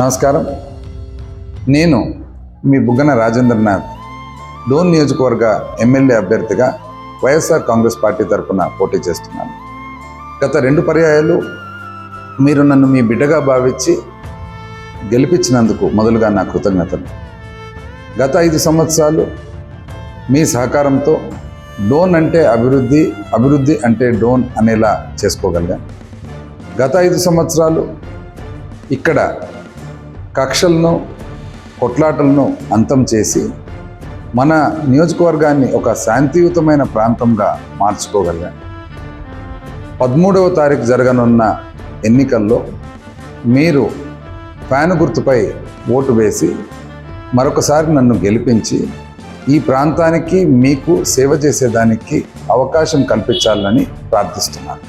నమస్కారం. నేను మీ బుగ్గన రాజేంద్రనాథ్. డోన్ నియోజకవర్గ ఎమ్మెల్యే అభ్యర్థిగా వైఎస్ఆర్ కాంగ్రెస్ పార్టీ తరఫున పోటీ చేస్తున్నాను. గత రెండు పర్యాయాలు మీరు నన్ను మీ బిడ్డగా భావించి గెలిపించినందుకు మొదలుగా నా కృతజ్ఞతలు. గత ఐదు సంవత్సరాలు మీ సహకారంతో డోన్ అంటే అభివృద్ధి అభివృద్ధి అంటే డోన్ అనేలా చేసుకోగలిగాను. గత ఐదు సంవత్సరాలు ఇక్కడ కక్షలను కొట్లాటలను అంతం చేసి మన నియోజకవర్గాన్ని ఒక శాంతియుతమైన ప్రాంతంగా మార్చుకోగలిగాం. పదమూడవ తారీఖు జరగనున్న ఎన్నికల్లో మీరు ఫ్యాన్ గుర్తుపై ఓటు వేసి మరొకసారి నన్ను గెలిపించి ఈ ప్రాంతానికి మీకు సేవ చేసేదానికి అవకాశం కల్పించాలని ప్రార్థిస్తున్నాను.